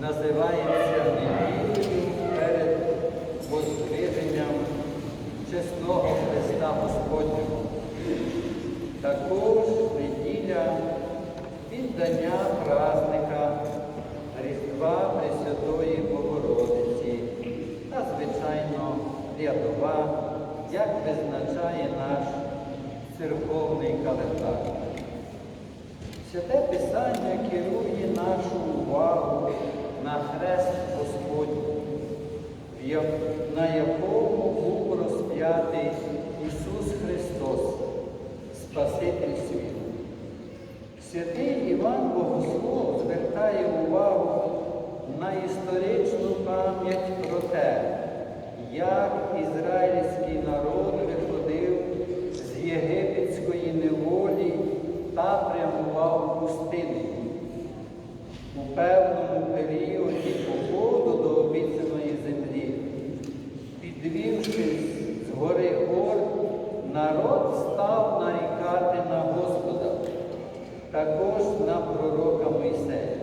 називається неділею перед возвиженням чесного Христа Господнього. Також неділя віддання праздника Різдва Пресвятої Богородиці та, звичайно, рядова, як визначає наш церковний календар. Святе Писання керує нашу увагу на хрест Господній, на якому був розп'ятий Ісус Христос, Спаситель світу. Святий Іван Богослов звертає увагу на історичну пам'ять про те, як ізраїльський народ виходив з єгипетської неволі та прямував пустиною. У певному періоді до обіцяної землі, підвівшись з гори гор, народ став нарікати на Господа, також на пророка Мойсея.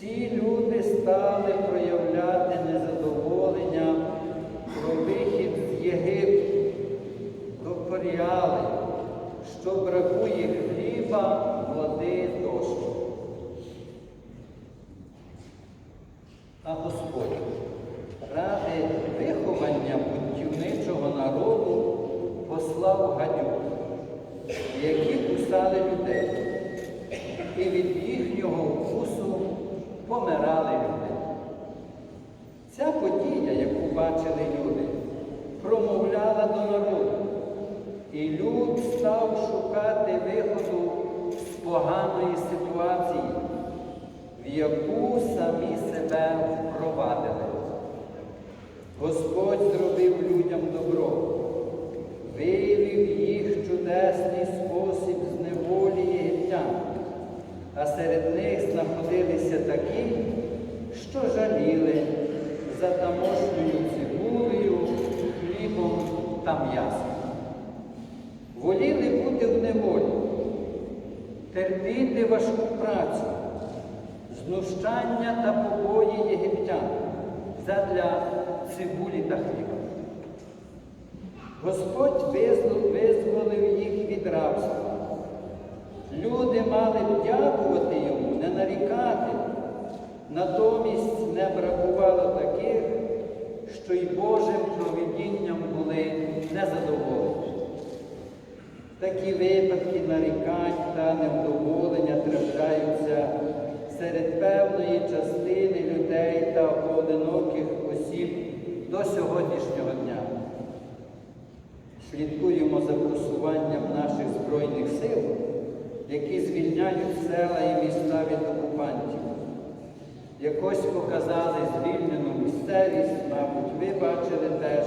Ці люди стали проявляти незадоволення про вихід з Єгипту, докоряли, що бракує хліба, води тощо. А Господь ради виховання бунтівничого народу послав гадюк, які кусали людей, і від їхнього вкусу помирали люди. Ця подія, яку бачили люди, промовляла до народу, і люд став шукати виходу з поганої ситуації, в яку самі себе впровадили. Господь зробив людям добро, виявив їх чудесний спосіб з неволі єгиптян, а серед них знаходилися такі, що жаліли за тамошньою цибулею, хлібом та м'ясом. Воліли бути в неволі, терпіти важку працю, знущання та побої єгиптян задля цибулі та хліба. Господь визволив їх від рабства. Люди мали б дякувати йому, не нарікати. Натомість не бракувало таких, що й Божим провидінням були незадоволені. Такі випадки нарікань та невдоволення трапляються серед певної частини людей та поодиноких осіб до сьогоднішнього дня. Слідкуємо за просуванням наших Збройних сил, які звільняють села і міста від окупантів. Якось показали звільнену місцевість, мабуть, ви бачили теж.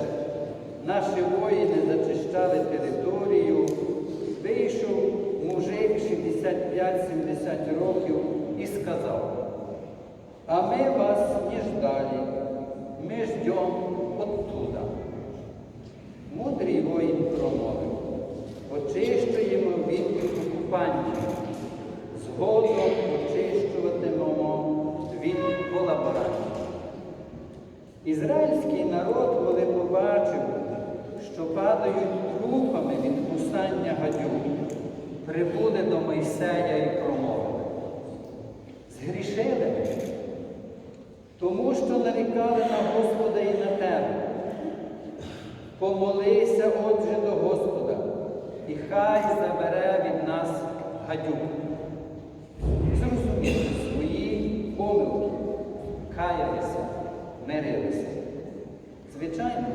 Наші воїни зачищали територію. Вийшов мужик 65-70 років і сказав, а ми вас не ждали, ми ждем оттуда. Мудрий воїн промовив, очищуємо від окупантів, згодом очищуватимемо від колаборантів. Ізраїльський народ, коли побачив, що падають трупами від кусання гадюк, прибули до Мойсея і промовили. Згрішили, ми, тому що нарікали на Господа і на тебе. Помолися, отже, до Господа, і хай забере від нас гадюк. Зрозуміли свої помилки, каялися, мирилися. Звичайно,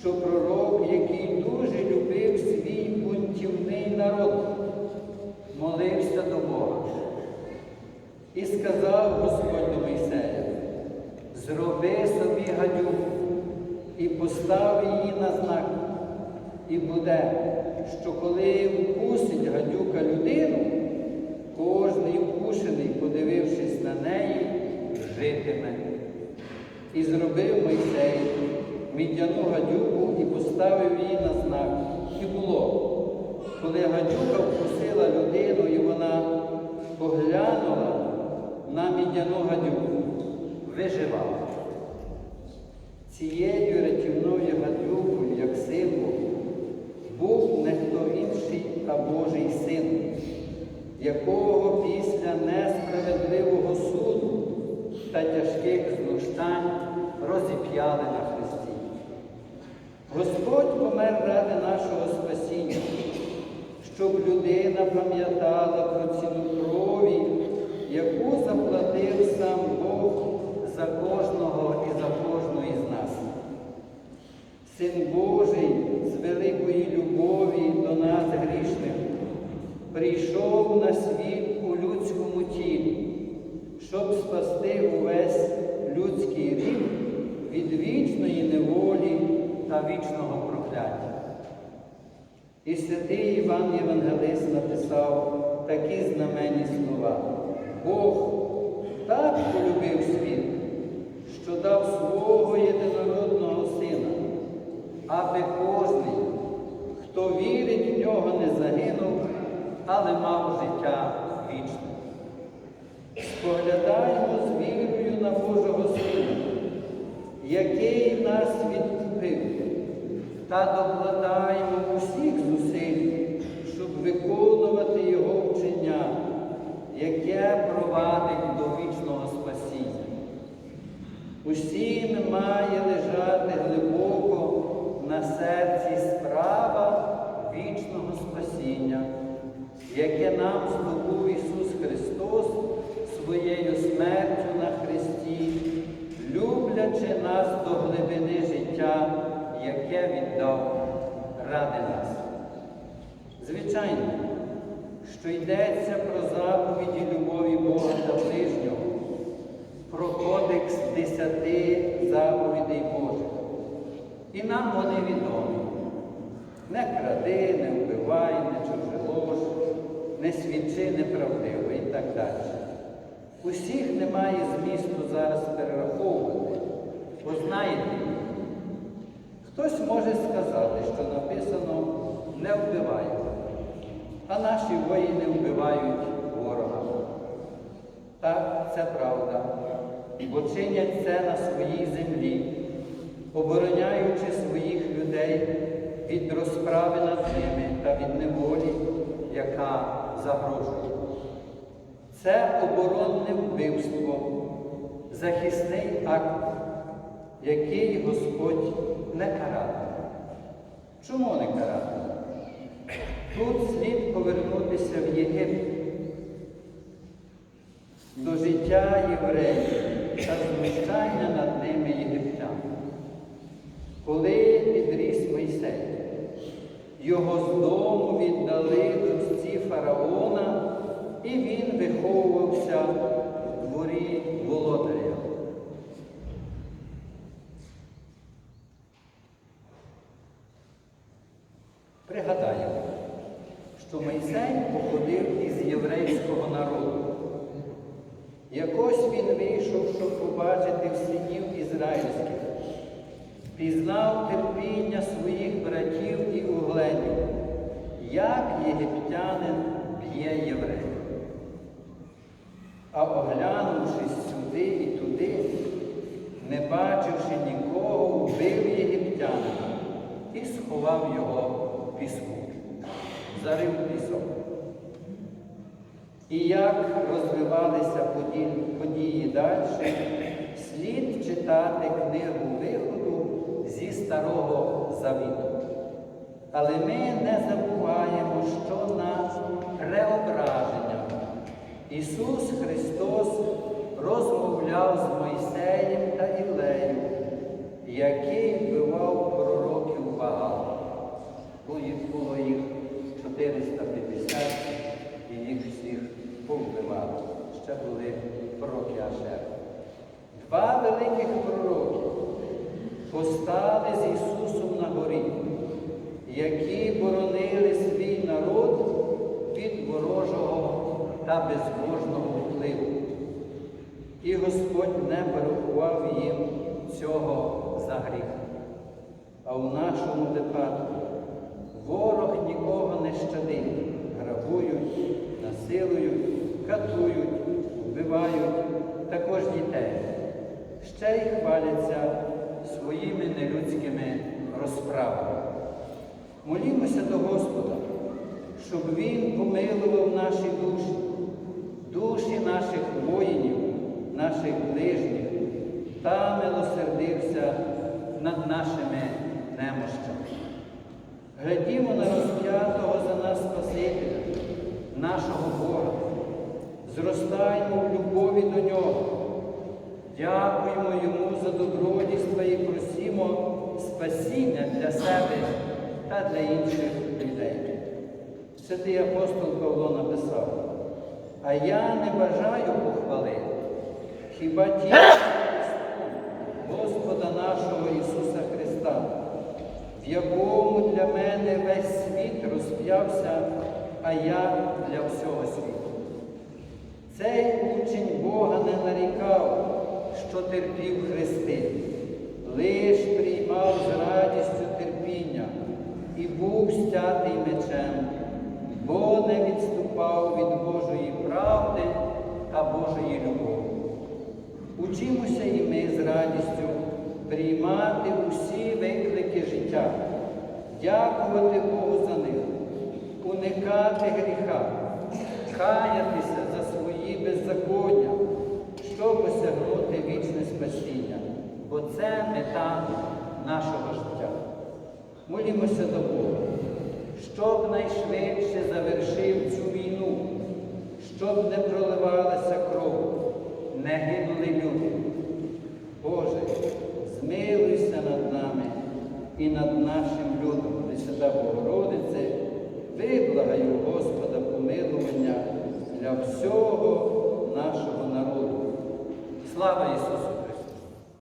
що пророк, який дуже любив свій бунтівний народ, молився до Бога. І сказав Господь до Мойсея, зроби собі гадюку і постав її на знак. І буде, що коли вкусить гадюка людину, кожний вкушений, подивившись на неї, житиме. І зробив Мойсей мідяну гадюку і поставив її на знак. І було, коли гадюка вкусила людину, і вона поглянула на мідяну гадюку, виживав. Цією рятівною гадюкою, як символ, був не хто інший, а Божий син, якого після несправедливого суду та тяжких знущань розіп'яли на хресті. Господь помер ради нашого спасіння, щоб людина пам'ятала про ціну крові, яку заплатив сам Бог за кожного і за кожну із нас. Син Божий з великої любові до нас грішних прийшов на світ у людському тілі, щоб спасти увесь людський рід від вічної неволі та вічного прокляття. І святий Іван Євангелист написав такі знаменні слова. Бог так полюбив світ, що дав свого єдинородного сина, аби кожний, хто вірить в нього, не загинув, але мав життя вічне. Споглядаємо з вірою на Божого Сина, який нас відкупив, та докладаємо глибини життя, яке віддав ради нас. Звичайно, що йдеться про заповіді любові Бога та ближнього, про кодекс десяти заповідей Божих. І нам вони відомі. Не кради, не вбивай, не чужелож, не свідчи неправдиво і так далі. Усіх немає змісту зараз перераховувати, бо знаєте, хтось може сказати, що написано не вбивай, а наші воїни вбивають ворога. Так, це правда, бо чинять це на своїй землі, обороняючи своїх людей від розправи над ними та від неволі, яка загрожує. Це оборонне вбивство, захисний акт, який Господь не каратиме. Чому не каратиме? Тут слід повернутися в Єгипет до життя євреїв та знущання над ними єгиптян. Коли підріс Мойсей, його з дому віддали дочці фараона, і він виховувався в дворі володаря. Пригадаємо, що Мойсей походив із єврейського народу. Якось він вийшов, щоб побачити синів ізраїльських, пізнав терпіння своїх братів і угленів, як єгиптянин б'є євреїв. А оглянувшись сюди і туди, не бачивши нікого, вбив єгиптянина і сховав його в піску, зарив пісок. І як розвивалися події, події далі, слід читати книгу виходу зі Старого Завіту. Але ми не забуваємо, що на преображення Ісус Христос розмовляв з Мойсеєм та Ілею, який вбивав пророків багато. Було їх 450 і їх всіх повбивали. Ще були пророки Ашер. Два великих пророки постали з Ісусом на горі, які боронили свій народ від ворожого та безбожного впливу. І Господь не порахував їм цього за гріх. А в нашому випадку ворог нікого не щадить, грабують, насилують, катують, вбивають та ще й хваляться своїми нелюдськими розправами. Молімося до Господа, щоб Він помилував наші душі, душі наших воїнів, наших ближніх та милосердився над нашими немощами. Глядімо на розп'ятого за нас Спасителя, нашого Бога, зростаємо в любові до Нього, дякуємо Йому за добродійство і просімо спасіння для себе та для інших людей. Святий апостол Павло написав, а я не бажаю похвали, хіба тільки Господа нашого Ісуса Христа, в якому для мене весь світ розп'явся, а я для всього світу. Цей учень Бога не нарікав, що терпів Христи, лиш приймав з радістю терпіння і був стятий мечем, бо не відступав від Божої правди та Божої любові. Учимося і ми з радістю приймати усі виклики життя, дякувати Богу за них, уникати гріха, каятися за свої беззаконня, щоб осягнути вічне спасіння, бо це мета нашого життя. Молімося до Бога, щоб найшвидше завершив цю війну, щоб не і над нашим людом, Пресвята Богородице, виблагаю Господа помилування для всього нашого народу. Слава Ісусу!